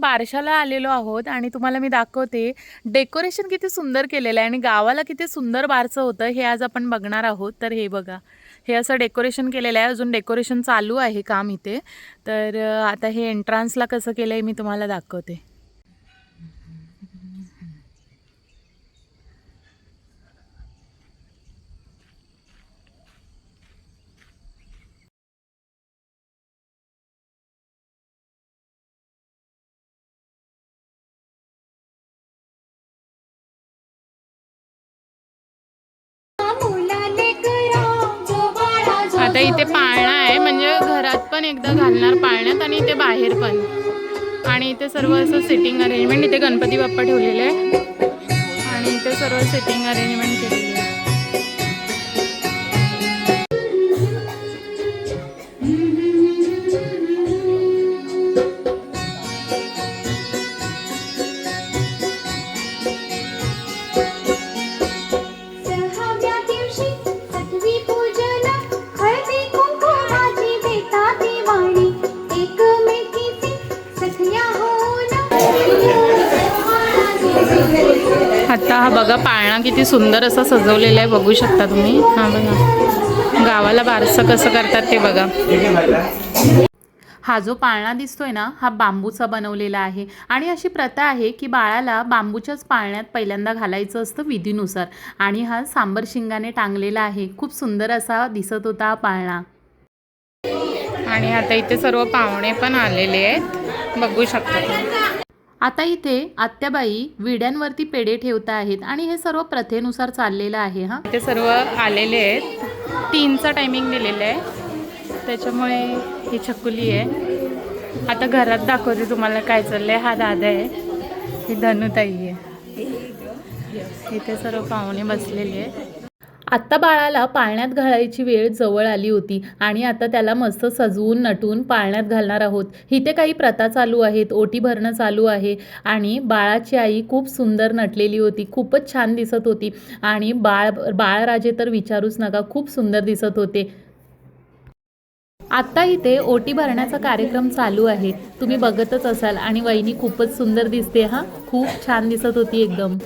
बारशाला आलेलो आहोत आणि तुम्हाला मी दाखवते डेकोरेशन किती सुंदर केलेलं आहे आणि गावाला किती सुंदर बारसं होतं हे आज आपण बघणार आहोत. तर हे बघा हे असं डेकोरेशन केलेलं आहे. अजून डेकोरेशन चालू आहे काम इथे. तर आता हे एंट्रान्सला कसं केलं आहे मी तुम्हाला दाखवते. इथे सर्व असं सिटिंग अरेंजमेंट इथे गणपती बाप्पा ठेवलेले आहे. आणि इथे सर्व सिटिंग अरेंजमेंट केले किती सुंदर असं सजवलेलं आहे बघू शकता तुम्ही. हा बघा. गावाला बारसं कसं करतात ते बघा. हा जो पाळणा दिसतोय ना हा बांबूचा बनवलेला आहे. आणि अशी प्रथा आहे की बाळाला बांबूच्याच पाळण्यात पहिल्यांदा घालायचं असतं विधीनुसार. आणि हा सांबर शिंगाने टांगलेला आहे. खूप सुंदर असा दिसत होता हा पाळणा. आणि आता इथे सर्व पाहुणे पण आलेले आहेत. बघू शकता आता इथे आत्याबाई विड्यांवरती पेढे ठेवता आहेत आणि हे सर्व प्रथेनुसार चाललेलं आहे हा? ते सर्व आलेले आहेत. तीनचा टायमिंग दिलेलं आहे. त्याच्यामुळे ही छकुली आहे. आता घरात दाखवते तुम्हाला काय चाललंय. हा दादा आहे. ही धनुताई आहे. इथे सर्व पाहुणे बसलेले आहेत. आत्ता बाळाला पाळण्यात घालायची वेळ जवळ आली होती आणि आता त्याला मस्त सजवून नटून पाळण्यात घालणार आहोत. इथे काही प्रथा चालू आहेत ओटी भरणं चालू आहे आणि बाळाची आई खूप सुंदर नटलेली होती खूपच छान दिसत होती आणि बाळ बाळराजे तर विचारूच नका खूप सुंदर दिसत होते. आत्ता इथे ओटी भरण्याचा कार्यक्रम चालू आहे. तुम्ही बघतच असाल आणि वहिनी खूपच सुंदर दिसते हा? खूप छान दिसत होती एकदम.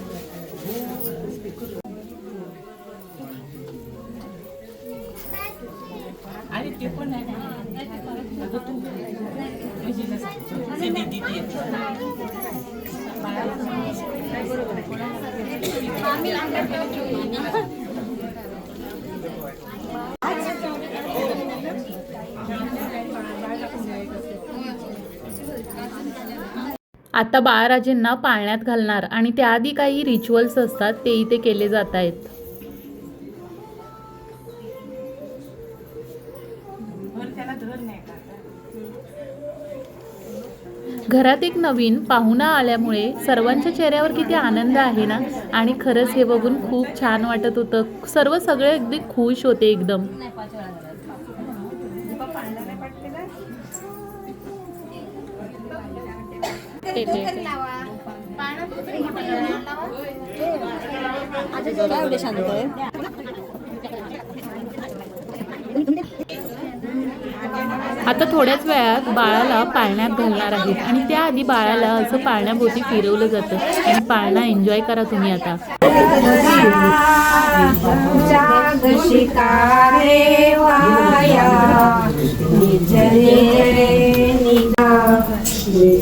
आता बाळराजेंना पाळण्यात घालणार आणि त्याआधी काही रिच्युअल्स असतात ते इथे केले जात आहेत. घरात एक नवीन पाहुणा आल्यामुळे सर्वांच्या चेहऱ्यावर किती आनंद आहे ना? आणि खरंच हे बघून खूप छान वाटत होतं. सर्व सगळे अगदी खुश होते एकदम. आता थोड्याच वेळात बाळाला पाळण्यात घालणार आहेत आणि त्याआधी बाळाला असं पाळण्याभोवती फिरवलं जातं. आणि पाळणा एन्जॉय करा तुम्ही आता.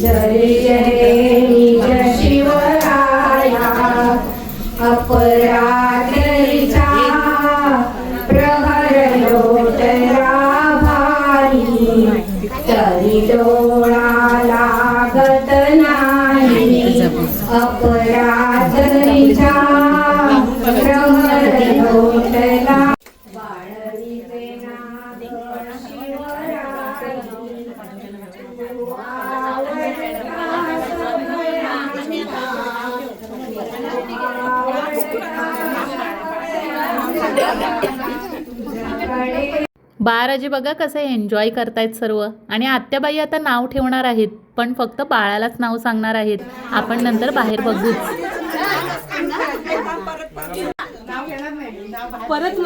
जय जय बाळराजे बघा कसं एन्जॉय करतायत सर्व. आणि आत्याबाई आता नाव ठेवणार आहेत पण फक्त बाळालाच नाव सांगणार आहेत. आपण नंतर बाहेर बघूच.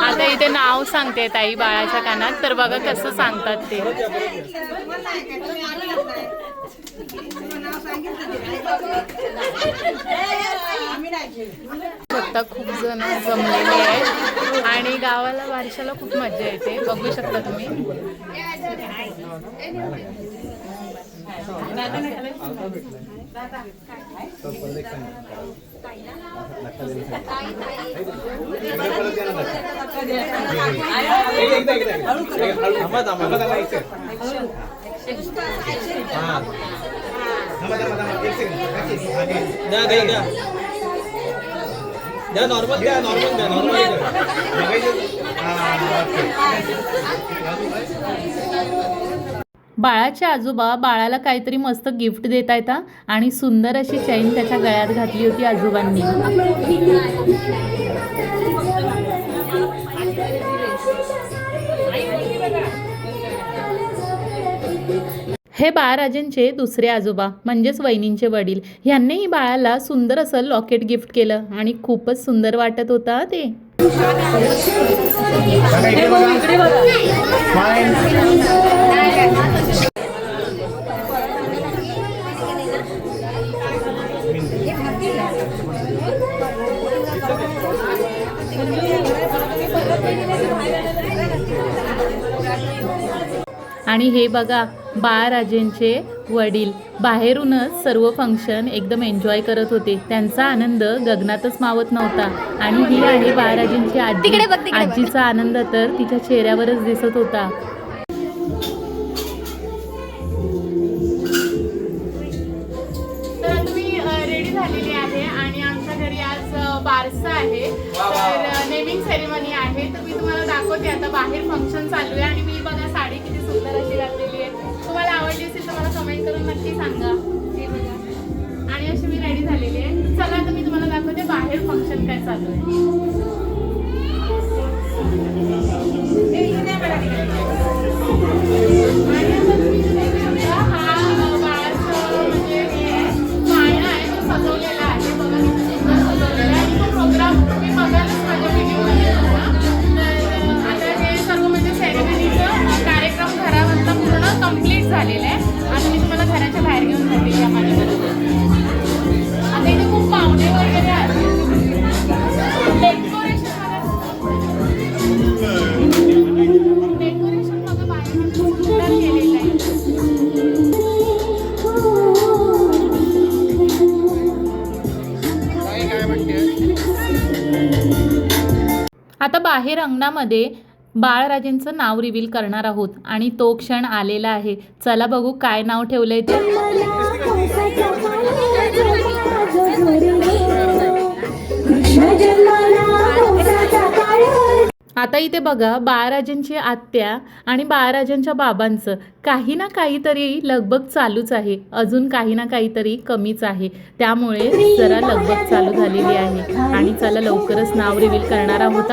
आता इथे नाव सांगते ताई बाळाच्या कानात तर बघा कसं सांगतात ते. स्वतः खूप जण जमलेले आहेत. आणि गावाला बारशाला खूप मजा येते. बघू शकता तुम्ही. द्या द्या द्या. द्या नॉर्मल द्या नॉर्मल द्या नॉर्मल बाळाचे आजोबा बाळाला काहीतरी मस्त गिफ्ट देत आहेत. आणि सुंदर अशी चैन त्याच्या गळ्यात घातली होती आजोबांनी. हे बाळराजेंचे दुसरे आजोबा म्हणजेच वहिनींचे वडील ह्यांनीही बाळाला सुंदर असं लॉकेट गिफ्ट केलं आणि खूपच सुंदर वाटत होता ते. आणि हे बघा बाळराजेंचे वडील. बाहेरूनच सर्व फंक्शन एकदम एन्जॉय करत होते. त्यांचा आनंद गगनातच मावत नव्हता. आणि ही आहे बाळराजेंची आजी. आजीचा आनंद तर तिच्या चेहऱ्यावरच दिसत होता. तर तुम्ही रेडी झालेली आहे आणि आमच्या घरी आज बारसा आहे. तर नेमिंग सेरेमनी आहे. तर मी तुम्हाला दाखवते आता बाहेर फंक्शन चालू आहे आणि मी सुंदर अशी घातलेली आहे. तुम्हाला आवडली असेल तर मला कमेंट करून नक्की सांगा. हे बघा. आणि अशी मी रेडी झालेली आहे. चला आता मी तुम्हाला दाखवते बाहेर फंक्शन काय चालू आहे. हा बाळाचं म्हणजे हे आहे, आहे तो सजवलेला आहे. बघा सजवलेला आहे. तो प्रोग्राम तुम्ही माझ्या आता बाहेर अंगणामध्ये बाळराजेंचं नाव रिव्हील करणार आहोत आणि तो क्षण आलेला आहे. चला बघू काय नाव ठेवलंय ते. आता इथे बघा बाळराजांची आत्या आणि बाळराजांच्या बाबांचं काही ना काहीतरी लगबग चालूच आहे. अजून काही ना काहीतरी कमीच आहे. त्यामुळे जरा लगबग चालू झालेली आहे. आणि चला लवकरच नाव रिव्हील करणार आहोत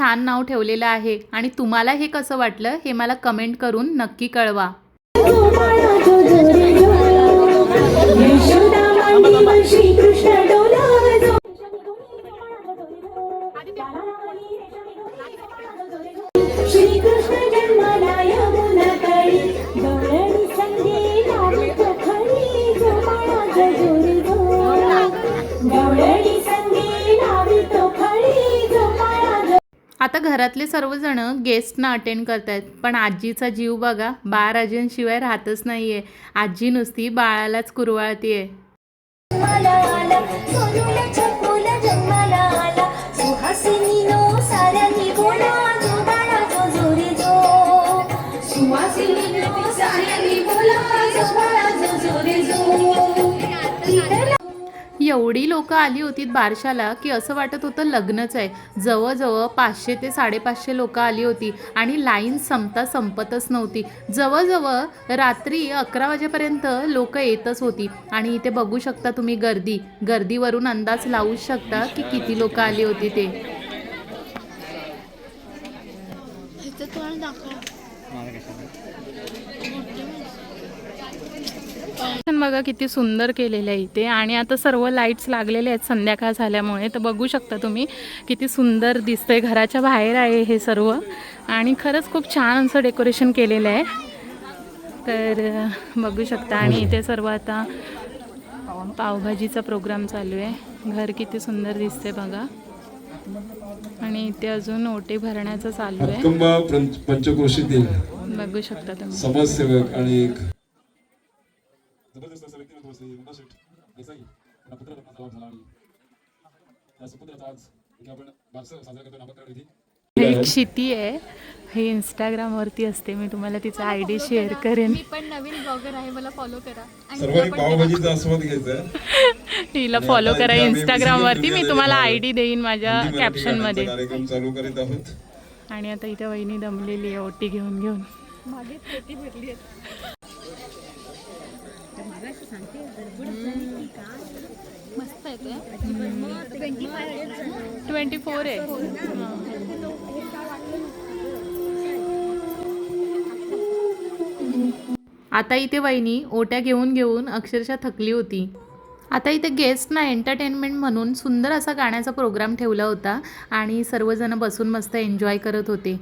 छान नाव ठेवलेलं आहे. आणि तुम्हाला हे कसं वाटलं हे मला कमेंट करून नक्की कळवा. श्रीकृष्ण आता घरातले सर्वजण गेस्टना अटेंड करतायत. पण आजीचा जीव बघा बाळ आजींशिवाय राहतच नाहीये. आजी नुसती बाळालाच कुरवाळतीये. आहे एवढी लोक आली होती बारशाला की असं वाटत होतं लग्नच आहे. जवळजवळ पाचशे ते साडेपाचशे लोक आली होती आणि लाईन संपता संपतच नव्हती. जवळजवळ रात्री अकरा वाजेपर्यंत लोक येतच होती. आणि इथे बघू शकता तुम्ही गर्दी. गर्दीवरून अंदाज लावू शकता की किती लोक आली होती ते. बघा किती सुंदर केलेलं आहे इथे. आणि आता सर्व लाईट्स लागलेले आहेत संध्याकाळ झाल्यामुळे. तर बघू शकता तुम्ही किती सुंदर दिसतंय. घराच्या बाहेर आहे हे सर्व. आणि खरंच खूप छान असं डेकोरेशन केलेलं आहे. तर बघू शकता. आणि इथे सर्व आता पावभाजीचा प्रोग्राम चालू आहे. घर किती सुंदर दिसते बघा. आणि इथे अजून ओटे भरण्याचं चालू आहे. पंचक्रोशीतील बघू शकता तुम्ही. समाजसेवक आणि जबरदस्त असं व्यक्तिमत्व असलेले मुन्ना शेठ देसाई यांना पुत्ररत्नाचा लाभ झाला आणि त्या सुपुत्राचा आज इथे आपण बारसं साजरा करतो नामकरण विधी एक क्षिती आहे हे इंस्टाग्रामवरती असते मी तुम्हाला तिचा आय डी शेअर करेन मी पण नवीन ब्लॉगर आहे मला फॉलो करा. आणि सर्वांनी पावभाजीचा आस्वाद घ्यायचा आहे. तिला फॉलो करा इंस्टाग्रामवरती मी तुम्हाला आय डी देईन माझ्या कॅप्शनमध्ये गाण्यांचा कार्यक्रम चालू करीत आहोत. आणि आता इथे वहिनी दमलेली आहे ओटी घेऊन घेऊन. मागे मस्त आहे ते. ट्वेंटी फाय ट्वेंटी फोर आहे. आता इथे वहिनी ओट्या घेऊन घेऊन अक्षरशः थकली होती. आता इथे गेस्टना एंटरटेनमेंट म्हणून सुंदर असा गाण्याचा प्रोग्राम ठेवला होता आणि सर्वजण बसून मस्त एन्जॉय करत होते.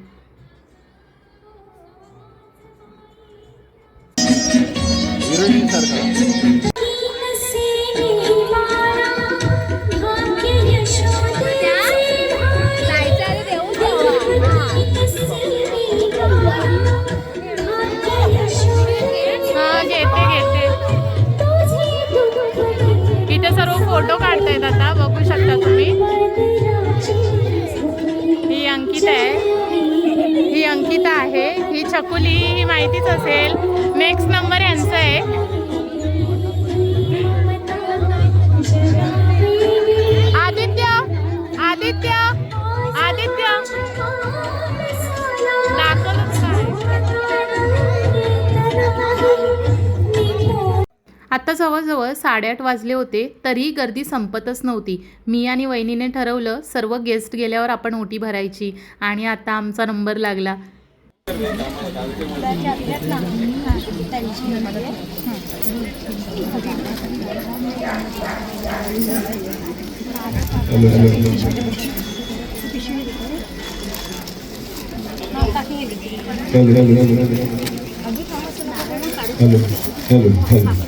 हा घेते घेते सर्व फोटो काढतायत आता बघू शकता तुम्ही. ही अंकित आहे. ही अंकिता आहे. ही छकुली ही माहितीच असेल. नेक्स्ट नंबर यांचा आहे. आत्ता जवळजवळ साडेआठ वाजले होते तरीही गर्दी संपतच नव्हती मी आणि वहिनीने ठरवलं सर्व गेस्ट गेल्यावर आपण ओटी भरायची आणि आता आमचा नंबर लागला हॅलो हॅलो हॅलो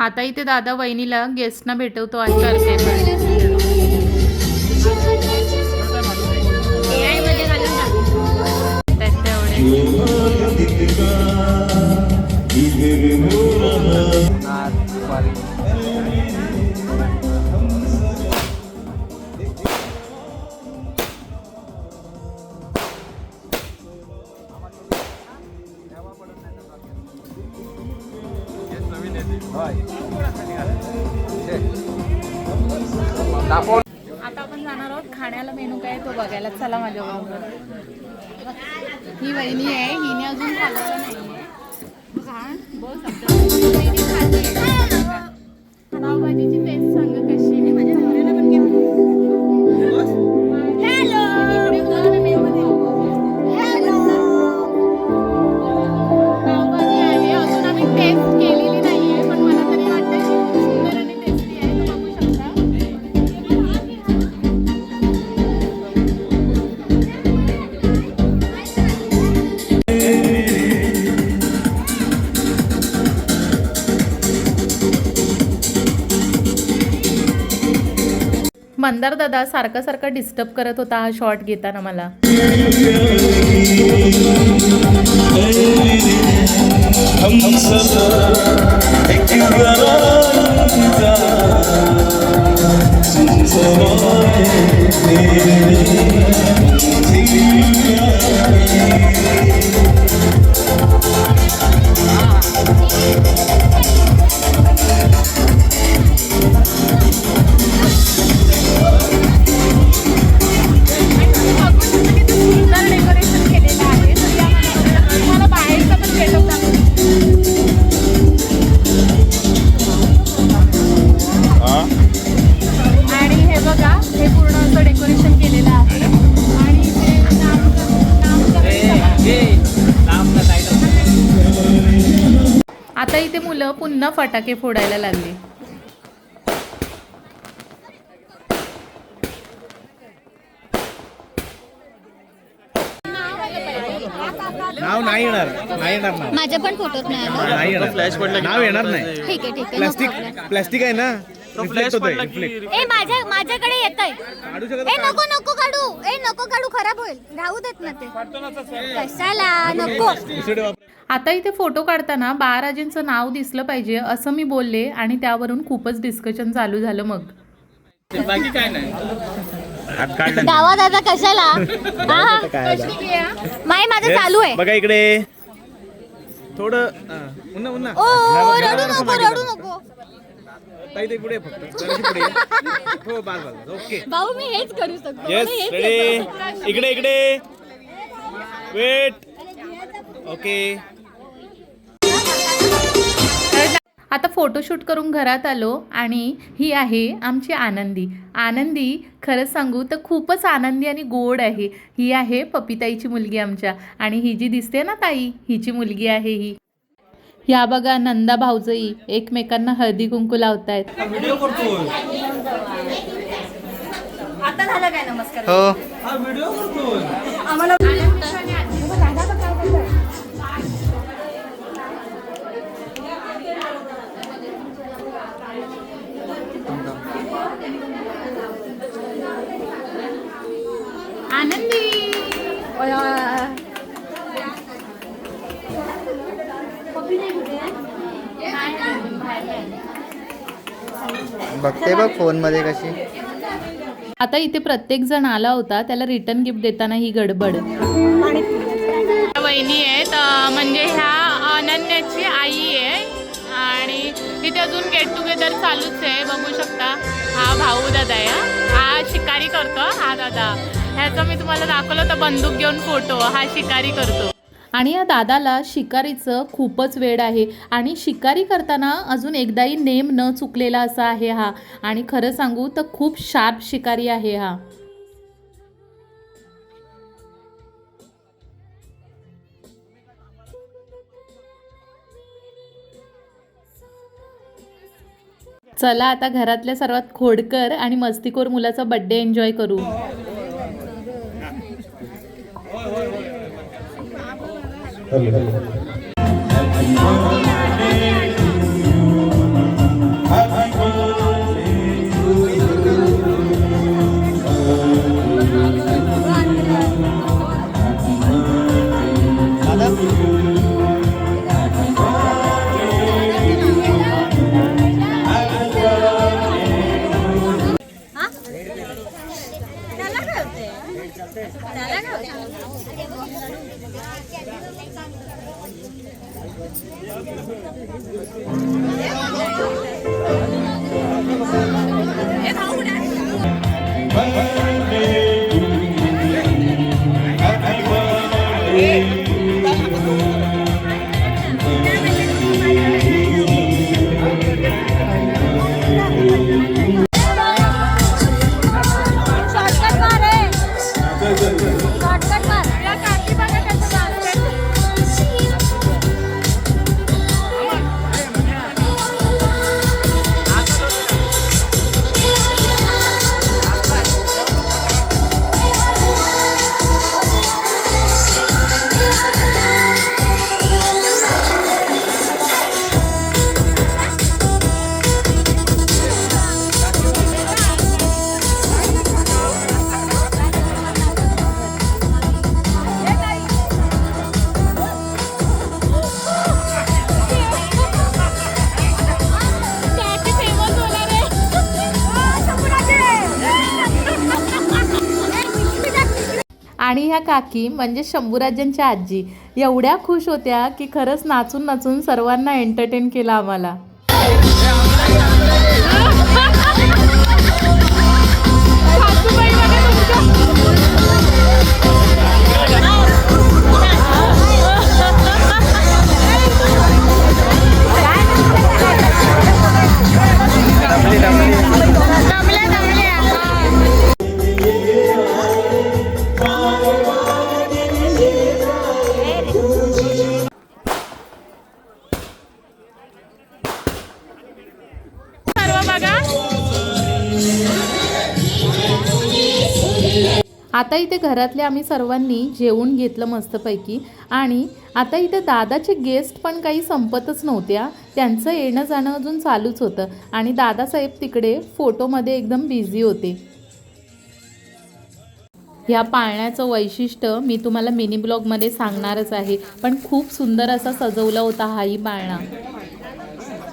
आता इथे दादा वहिनीला गेस्टना भेटवतो आहे ही वहिनी आहे हिने अजून खाल्लेलं नाहीये बघा, बस. पावभाजीची टेस्ट सांग कशी मंदार दादा सारखं सारखं डिस्टर्ब करत होता हा शॉट घेताना मला Yeah. फटाके फोडायला लागले. नाव नाही येणार नाही येणार नाव. माझ्या पण फोटोत नाही आलं. नाही येणार. फ्लॅश पडला नाव येणार नाही. ठीक आहे ठीक आहे. प्लास्टिक आहे ना? रिफ्लेक्ट होतोय रिफ्लेक्ट ए माझ्या माझ्याकडे काढू शकत ए नको नको काढू. ए नको काढू खराब होईल. राहू देत ना ते. कशाला? नको. वापर आता इथे फोटो काढताना बाळराजेंचं नाव दिसलं पाहिजे असं मी बोलले आणि त्यावरून खूपच डिस्कशन चालू झालं मग. बाकी काय नाही. हात काढला गावा दादा कशाला? माई माझं चालू आहे. बघा इकडे. थोडं ओ रडू नको रडू नको. ताई ते पुढे फक्त. जराशी पुढे ये. हो ओके. भाऊ मी हेच करू शकतो. येस. इकडे इकडे. वेट ओके आता फोटोशूट करून घरात आलो आणि ही आहे आमची आनंदी. आनंदी खरंच सांगू तर खूपच आनंदी आणि गोड आहे. ही आहे पपिताईची मुलगी आमच्या. आणि ही जी दिसते ना ताई हिची मुलगी आहे ही. ह्या बघा नंदा भाऊजई एकमेकांना हळदी कुंकू लावतायत. आनंदी. बघते बघ फोनमध्ये कशी. आता इथे प्रत्येक जण आला होता त्याला रिटर्न गिफ्ट देताना ही गडबड. वहिनी आहेत म्हणजे ह्या अनन्याची आई आहे. आणि इथे अजून गेट टुगेदर चालूच आहे बघू शकता. हा भाऊ दादा आहे. हा शिकारी करतो हा दादा. ह्याचा मी तुम्हाला दाखवलं होतं बंदूक घेऊन फोटो. हा शिकारी करतो. आणि या दादाला शिकारीचं खूपच वेळ आहे. आणि शिकारी करताना अजून एकदाही नेम न चुकलेला असा आहे हा. आणि खरं सांगू तर खूप शार्प शिकारी आहे हा. चला आता घरातल्या सर्वात खोडकर आणि मस्तीखोर मुलाचा बड्डे एन्जॉय करू. 可以。ह्या काकी म्हणजे शंभूराजांच्या आजी एवढ्या खुश होत्या की खरंच नाचून नाचून सर्वांना एंटरटेन केलं आम्हाला. आता इथे घरातले आम्ही सर्वांनी जेवून घेतलं मस्तपैकी. आणि आता इथे दादाचे गेस्ट पण काही संपतच नव्हत्या. त्यांचं येणं जाणं अजून चालूच होतं. आणि दादासाहेब तिकडे फोटोमध्ये एकदम बिझी होते. ह्या पाळण्याचं वैशिष्ट्य मी तुम्हाला मिनी ब्लॉगमध्ये सांगणारच आहे. पण खूप सुंदर असा सजवला होता हाही पाळणा.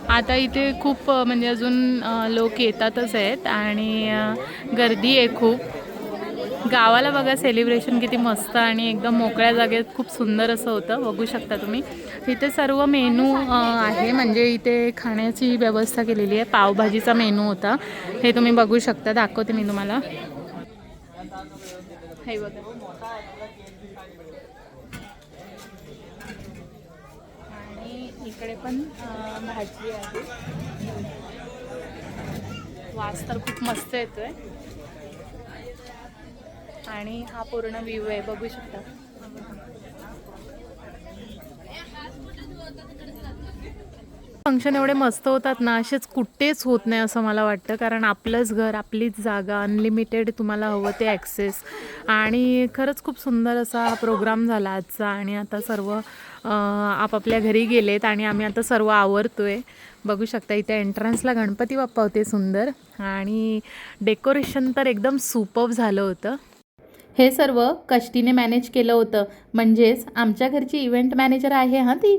आता इथे खूप म्हणजे अजून लोक येतातच आहेत. आणि गर्दी आहे खूप. गावाला बघा सेलिब्रेशन किती मस्त आणि एकदम मोकळ्या जागेत खूप सुंदर असं होतं. बघू शकता तुम्ही. इथे सर्व मेनू आहे. म्हणजे इथे खाण्याची व्यवस्था केलेली आहे. पावभाजीचा मेनू होता. हे तुम्ही बघू शकता. दाखवते मी तुम्हाला. हे बघा. आणि इकडे पण भाजी आहे. वास तर खूप मस्त येतोय. आणि हा पूर्ण व्ह्यू आहे बघू शकता. फंक्शन एवढे मस्त होतात ना असेच कुठेच होत नाही असं मला वाटतं कारण आपलंच घर आपलीच जागा अनलिमिटेड तुम्हाला हवं ते ॲक्सेस आणि खरंच खूप सुंदर असा हा प्रोग्राम झाला आजचा आणि आता सर्व आपापल्या घरी गेलेत आणि आम्ही आता सर्व आवरतो आहे बघू शकता इथे एंट्रन्सला गणपती बाप्पा होते सुंदर. आणि डेकोरेशन तर एकदम सुपब झालं होतं. हे सर्व कष्टीने मॅनेज केलं होतं. म्हणजेच आमच्या घरची इव्हेंट मॅनेजर आहे हां ती?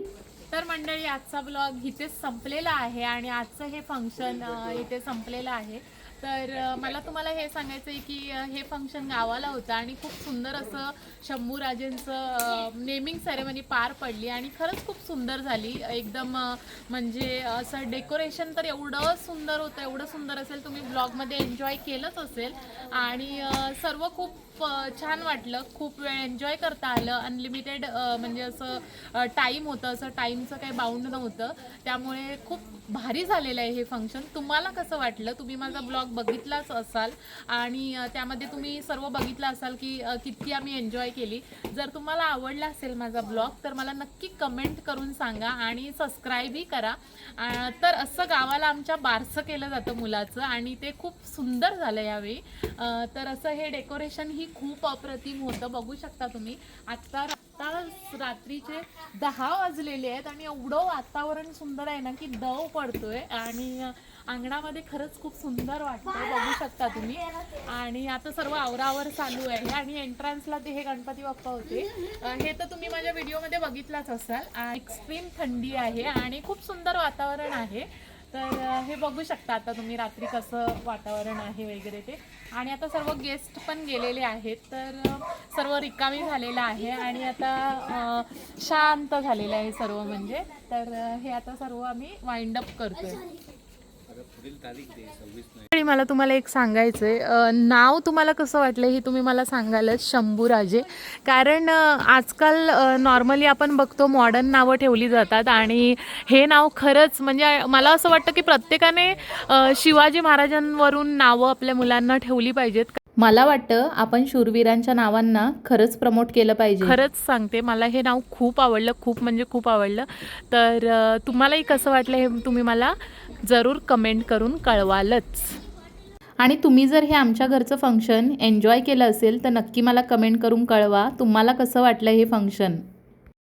तर मंडळी आजचा ब्लॉग इथेच संपलेला आहे आणि आजचं हे फंक्शन इथे संपलेलं आहे. तर मला तुम्हाला हे सांगायचं आहे की हे फंक्शन गावाला होतं आणि खूप सुंदर असं शंभूराजेंचं नेमिंग सेरेमनी पार पडली आणि खरंच खूप सुंदर झाली. एकदम म्हणजे असं डेकोरेशन तर एवढं सुंदर होतं एवढं सुंदर असेल तुम्ही ब्लॉगमध्ये एन्जॉय केलंच असेल. आणि सर्व खूप खूप छान वाटलं. खूप वेळ एन्जॉय करता आलं. अनलिमिटेड म्हणजे असं टाईम होतं. असं टाईमचं काही बाउंड नव्हतं. त्यामुळे खूप भारी झालेलं आहे हे फंक्शन तुम्हाला कसं वाटलं? तुम्ही माझा ब्लॉग बघितलाच असाल. आणि त्यामध्ये तुम्ही सर्व बघितलं असाल की किती आम्ही एन्जॉय केली. जर तुम्हाला आवडला असेल माझा ब्लॉग तर मला नक्की कमेंट करून सांगा आणि सबस्क्राईबही करा. तर असं गावाला आमच्या बारसं केलं जातं मुलाचं आणि ते खूप सुंदर झालं यावेळी. तर असं हे डेकोरेशन ही खूप अप्रतिम होतं. बघू शकता तुम्ही. आत्ता आत्ता रात्रीचे दहा वाजलेले आहेत आणि एवढं वातावरण सुंदर आहे ना की दव पडतोय. आणि अंगणामध्ये खरंच खूप सुंदर वाटतं बघू शकता तुम्ही. आणि आता सर्व आवरावर चालू आहे. आणि एंट्रन्सला ते हे गणपती बाप्पा होते. हे तर तुम्ही माझ्या व्हिडिओमध्ये बघितलाच असाल. एक्स्ट्रीम थंडी आहे आणि खूप सुंदर वातावरण आहे. तर हे बघू शकता आता तुम्ही रात्री कसं वातावरण आहे वगैरे ते. आणि आता सर्व गेस्ट पण गेलेले आहेत. तर सर्व रिकामी झालेलं आहे आणि आता शांत झालेलं आहे सर्व म्हणजे. तर हे आता सर्व आम्ही वाइंड अप करतोय. आणि मला तुम्हाला एक सांगायचं आहे नाव तुम्हाला कसं वाटलं हे तुम्ही मला सांगालच शंभूराजे. कारण आजकाल नॉर्मली आपण बघतो मॉडर्न नावं ठेवली जातात आणि हे नाव खरंच म्हणजे मला असं वाटतं की प्रत्येकाने शिवाजी महाराजांवरून नावं आपल्या मुलांना ठेवली पाहिजेत. मला वाटतं आपण शूरवीरांच्या नावांना खरंच प्रमोट केलं पाहिजे. खरंच सांगते मला हे नाव खूप आवडलं खूप म्हणजे खूप आवडलं. तर तुम्हालाही कसं वाटलं हे तुम्ही मला जरूर कमेंट करून कळवालच. आणि तुम्ही जर हे आमच्या घरचं फंक्शन एन्जॉय केलं असेल तर नक्की मला कमेंट करून कळवा. तुम्हाला कसं वाटलं हे फंक्शन